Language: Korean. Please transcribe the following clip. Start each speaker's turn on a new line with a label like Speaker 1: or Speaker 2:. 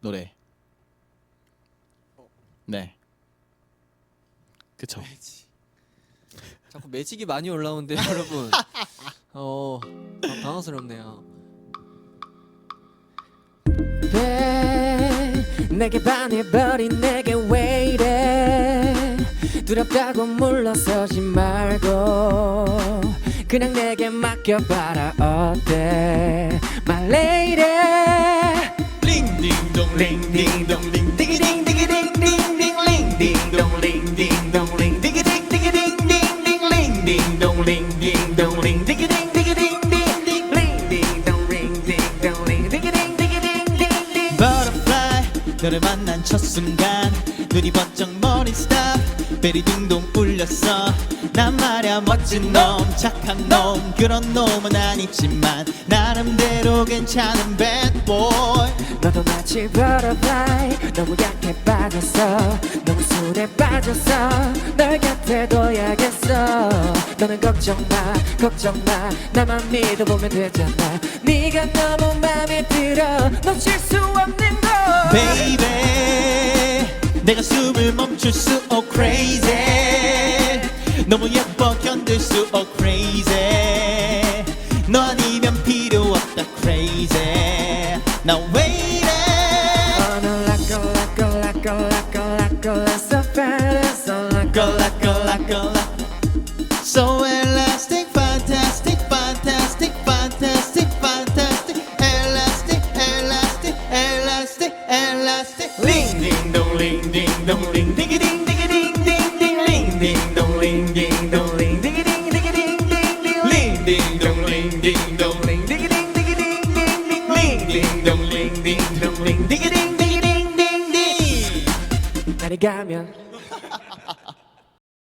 Speaker 1: 노래. 네. 그쵸.
Speaker 2: 매직. 자꾸 매직이 많이 올라오는데 여러분. 어 아, 당황스럽네요.
Speaker 3: 왜 내게 반해버린 내게 왜 이래 두렵다고 물러서지 말고 그냥 내게 맡겨봐라 어때
Speaker 1: 너를 만난 첫 순간 눈이 번쩍 머리 stop 베리둥동 울렸어 난 말야 멋진 놈 착한 놈 그런 놈은 아니지만 나름대로 괜찮은 bad boy
Speaker 3: 마치 butterfly 너무 약해 빠졌어 너무 술에 빠졌어 널 곁에 둬야겠어. 너는 걱정 마 걱정 마. 나만 믿어보면 되잖아. 네가 너무 맘에 들어. 놓칠 수 없는 거.
Speaker 1: Baby 내가 숨을 멈출 수 oh crazy. 너무 예뻐 견딜 수 oh crazy. 너 아니면 필요 없다 crazy. Wait
Speaker 3: like a a like so fast so
Speaker 1: elastic fantastic fantastic fantastic fantastic elastic elastic elastic elastic Ling ding dong ling ding dong ling diggy ding diggy ding ding ding ling ding dong ling ding dong ling diggy ding diggy ding ding ding ling ding dong ling ding dong diggy ding diggy ding ding ding ling ding dong ling ding dong diggy ding
Speaker 3: 날이 가면